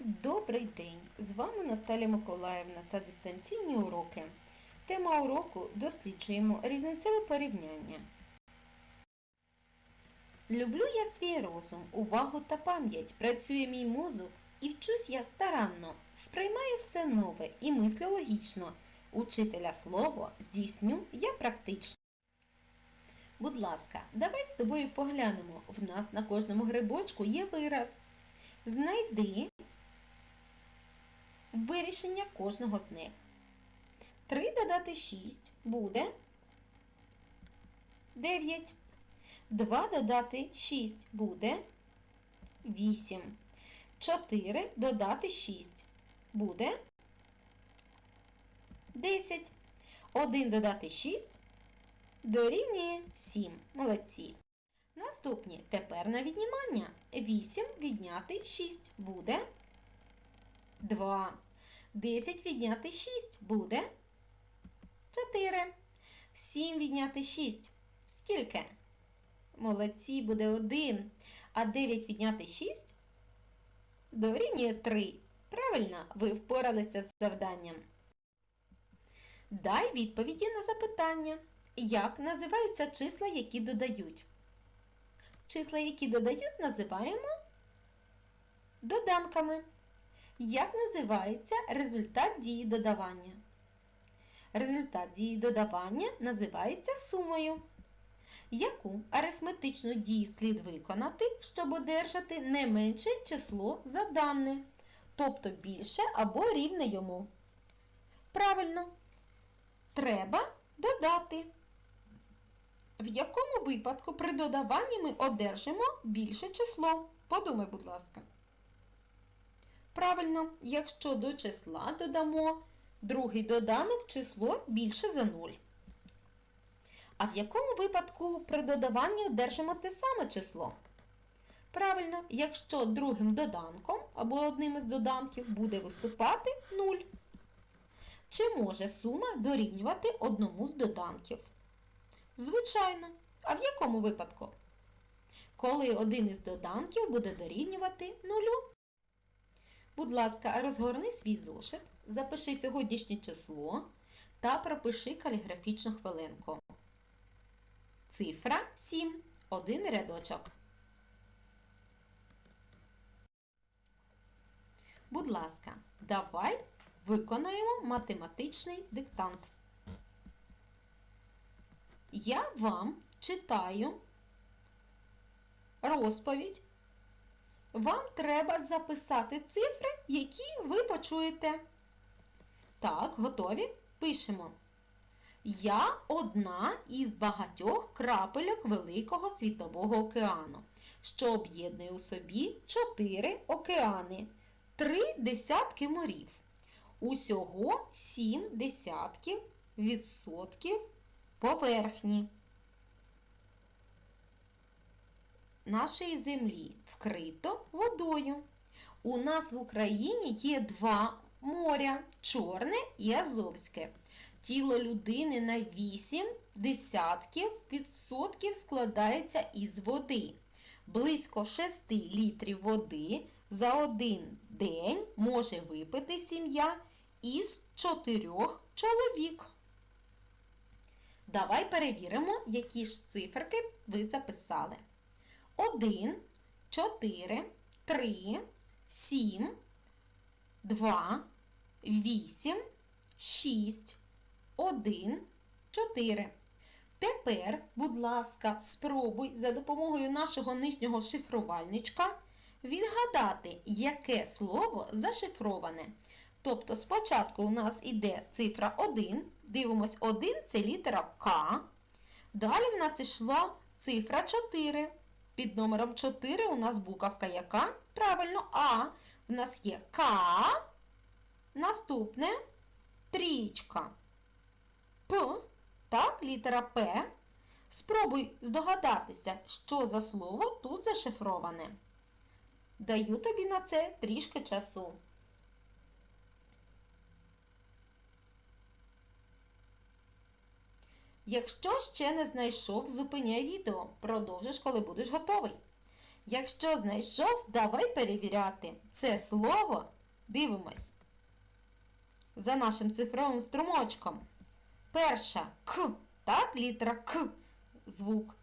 Добрий день! З вами Наталя Миколаївна та дистанційні уроки. Тема уроку досліджуємо різницеве порівняння. Люблю я свій розум, увагу та пам'ять. Працює мій мозок і вчусь я старанно. Сприймаю все нове і мислю логічно. Учителя слово здійсню я практично. Будь ласка, давай з тобою поглянемо. В нас на кожному грибочку є вираз. Знайди вирішення кожного з них. 3 додати 6 буде 9. 2 додати 6 буде 8. 4 додати 6 буде 10. 1 додати 6 дорівнює 7. Молодці. Наступні тепер на віднімання. 8 відняти 6 буде 2. 10 відняти 6 буде 4. 7 відняти 6. Скільки? Молодці буде 1. А 9 відняти 6 дорівнює 3. Правильно, ви впоралися з завданням. Дай відповіді на запитання. Як називаються числа, які додають? Числа, які додають, називаємо доданками. Як називається результат дії додавання? Результат дії додавання називається сумою. Яку арифметичну дію слід виконати, щоб одержати не менше число за дане, тобто більше або рівне йому? Правильно, треба додати. В якому випадку при додаванні ми одержимо більше число? Подумай, будь ласка. Правильно, якщо до числа додамо другий доданок число більше за 0. А в якому випадку при додаванні одержимо те саме число? Правильно, якщо другим доданком або одним із доданків буде виступати 0. Чи може сума дорівнювати одному з доданків? Звичайно. А в якому випадку? Коли один із доданків буде дорівнювати нулю. Будь ласка, розгорни свій зошит, запиши сьогоднішнє число та пропиши каліграфічну хвилинку. Цифра 7. Один рядочок. Будь ласка, давай виконаємо математичний диктант. Я вам читаю розповідь. Вам треба записати цифри, які ви почуєте. Так, готові? Пишемо. Я одна із багатьох крапельок Великого світового океану, що об'єднує у собі чотири океани, три десятки морів. Усього сім десятків відсотків поверхні нашої землі вкрито водою. У нас в Україні є два моря Чорне і Азовське. Тіло людини на 8 десятків відсотків складається із води. Близько 6 літрів води за один день може випити сім'я із 4 чоловік. Давай перевіримо, які ж циферки ви записали. 1, 4, 3, 7, 2, 8, 6, 1, 4. Тепер, будь ласка, спробуй за допомогою нашого нижнього шифрувальничка відгадати, яке слово зашифроване. Тобто спочатку у нас іде цифра 1, дивимось 1 це літера К. Далі в нас йшла цифра 4. Під номером 4 у нас буковка яка? Правильно, А. У нас є К. Наступне трічка. П. Так, літера П. Спробуй здогадатися, що за слово тут зашифроване. Даю тобі на це трішки часу. Якщо ще не знайшов, зупиняй відео. Продовжиш, коли будеш готовий. Якщо знайшов, давай перевіряти. Це слово дивимось. За нашим цифровим струмочком. Перша К. Так, літера К. Звук.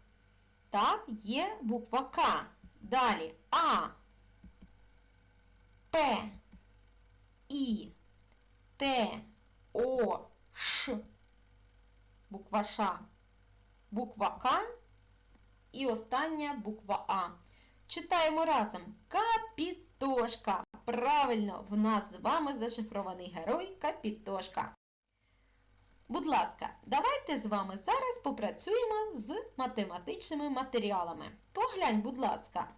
Так, є буква К. Далі А. П. І. Т. О. Ш. Буква Ш. Буква К. І остання буква А. Читаємо разом. Капітошка. Правильно, в нас з вами зашифрований герой Капітошка. Будь ласка, давайте з вами зараз попрацюємо з математичними матеріалами. Поглянь, будь ласка,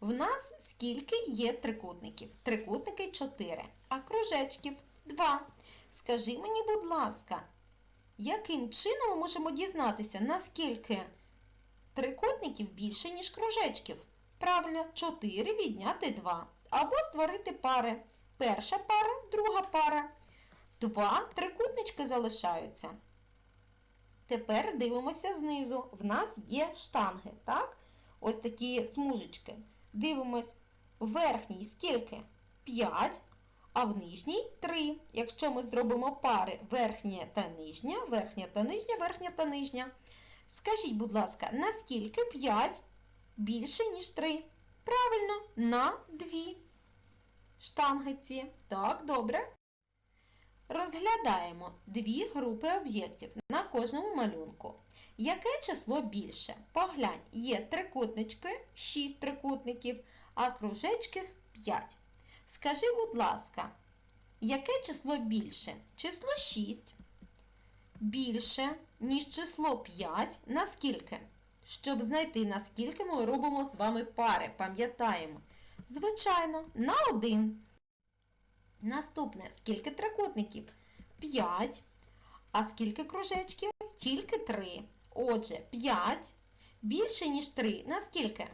в нас скільки є трикутників? Трикутники 4, а кружечків 2. Скажи мені, будь ласка, яким чином ми можемо дізнатися, наскільки трикутників більше, ніж кружечків? Правильно, 4 відняти 2. Або створити пари. Перша пара, друга пара. Два трикутнички залишаються. Тепер дивимося знизу. В нас є штанги, так? Ось такі смужечки. Дивимось, верхній скільки? 5, а в нижній 3. Якщо ми зробимо пари верхня та нижня, верхня та нижня, верхня та нижня. Скажіть, будь ласка, наскільки 5 більше, ніж 3? Правильно, на 2 штанги ці. Так, добре. Розглядаємо дві групи об'єктів на кожному малюнку. Яке число більше? Поглянь, є трикутнички, 6 трикутників, а кружечки 5. Скажи, будь ласка, яке число більше? Число 6 більше, ніж число 5. Наскільки? Щоб знайти, наскільки ми робимо з вами пари, пам'ятаємо. Звичайно, на 1. Наступне, скільки трикутників? 5. А скільки кружечків? Тільки 3. Отже, 5 більше, ніж 3. Наскільки?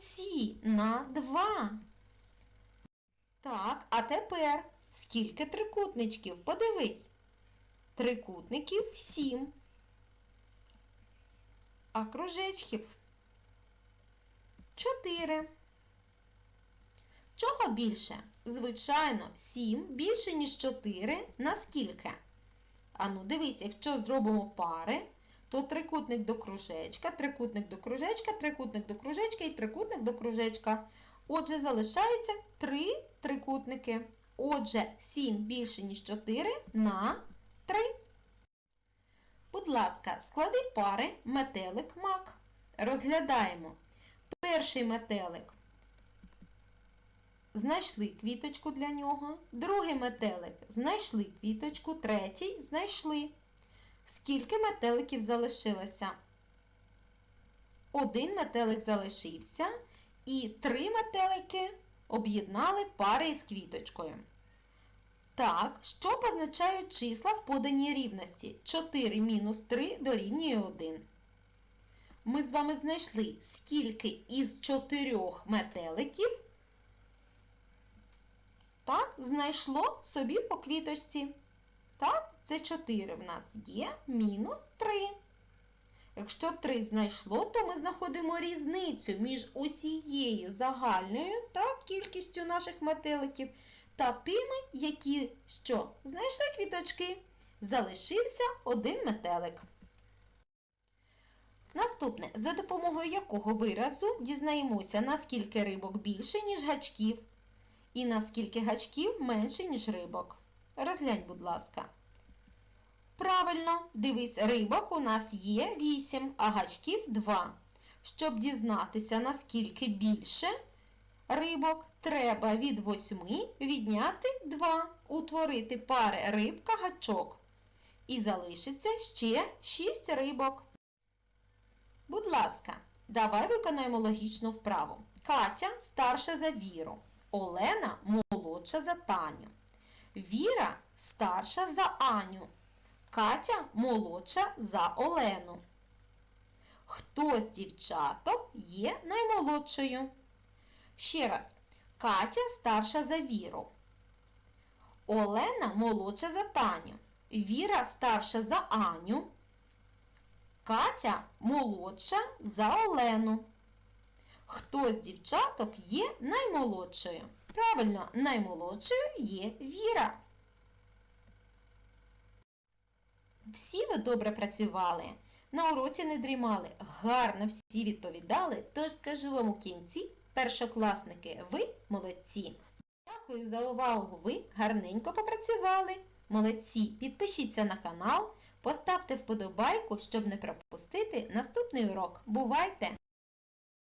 Молодці! На 2. Так, а тепер скільки трикутничків? Подивись. Трикутників 7. А кружечків 4. Чого більше? Звичайно, 7 більше, ніж 4. Наскільки? Ану, дивись, якщо зробимо пари, то трикутник до кружечка, трикутник до кружечка, трикутник до кружечка і трикутник до кружечка. Отже, залишається 3 трикутники. Отже, 7 більше, ніж 4 на 3. Будь ласка, склади пари метелик мак. Розглядаємо. Перший метелик. Знайшли квіточку для нього. Другий метелик знайшли квіточку, третій знайшли. Скільки метеликів залишилося? Один метелик залишився, і три метелики об'єднали пари із квіточкою. Так, що позначають числа в поданій рівності? 4 мінус 3 дорівнює 1. Ми з вами знайшли, скільки із чотирьох метеликів так, знайшло собі по квіточці. Так, це 4 в нас є мінус 3. Якщо 3 знайшло, то ми знаходимо різницю між усією загальною так, кількістю наших метеликів та тими, які що, знайшли квіточки. Залишився один метелик. Наступне, за допомогою якого виразу дізнаємося, наскільки рибок більше, ніж гачків, і наскільки гачків менше, ніж рибок. Розглянь, будь ласка. Правильно, дивись, рибок у нас є 8, а гачків 2. Щоб дізнатися, наскільки більше рибок, треба від 8 відняти 2, утворити пари рибка-гачок. І залишиться ще 6 рибок. Будь ласка, давай виконаємо логічну вправу. Катя старша за Віру. Олена молодша за Таню. Віра старша за Аню. Катя молодша за Олену. Хто з дівчаток є наймолодшою? Ще раз. Катя старша за Віру. Олена молодша за Таню. Віра старша за Аню. Катя молодша за Олену. Хто з дівчаток є наймолодшою? Правильно, наймолодшою є Віра. Всі ви добре працювали, на уроці не дрімали, гарно всі відповідали, тож скажу вам у кінці, першокласники, ви молодці. Дякую за увагу, ви гарненько попрацювали. Молодці, підпишіться на канал, поставте вподобайку, щоб не пропустити наступний урок. Бувайте!